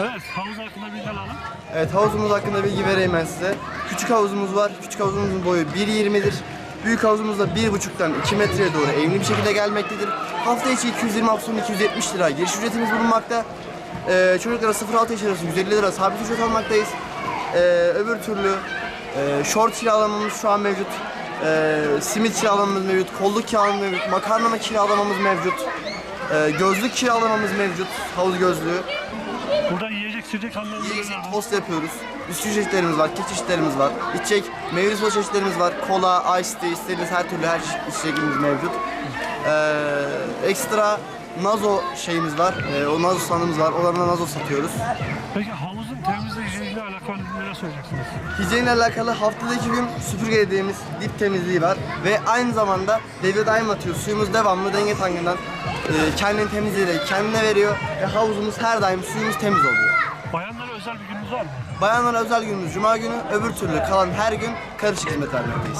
Evet, havuz hakkında bilgi alalım. Evet havuzumuz hakkında bilgi vereyim ben size. Küçük havuzumuz var. Küçük havuzumuzun boyu 1.20'dir. Büyük havuzumuz da 1.5'tan 2 metreye doğru eğimli bir şekilde gelmektedir. Hafta içi 220 hafta sonu 270 lira giriş ücretimiz bulunmakta. Ee, çocuklara 0-6 yaş arası 150 lira sabit ücret almaktayız. Ee, öbür türlü e, short kiralamamız şu an mevcut. Ee, simit kiralamamız mevcut. Kolluk kiralamamız mevcut. Makarnama kiralamamız mevcut. Ee, gözlük kiralamamız mevcut. Havuz gözlüğü. Burada yiyecek, içecek anlamında Yiyecek tost yapıyoruz. Bisküvi çeşitlerimiz var, kek çeşitlerimiz var. İçecek meyve suyu çeşitlerimiz var. Kola, ice tea, istediğiniz her türlü her çeşit içeceğimiz mevcut. Ee, ekstra nazo şeyimiz var. Ee, o nazo sanımız var. Oralarına nazo satıyoruz. Peki havuzun temizliğiyle alakalı neler söyleyeceksiniz? Hijyenle alakalı haftada iki gün süpürge dediğimiz dip temizliği var. Ve aynı zamanda devre daim atıyor. Suyumuz devamlı denge tankından e, kendini temizleyerek kendine veriyor. Ve havuzumuz her daim suyumuz temiz oluyor. Bayanlara özel bir gününüz var mı? Bayanlara özel günümüz Cuma günü, öbür türlü kalan her gün karışık hizmet vermekteyiz.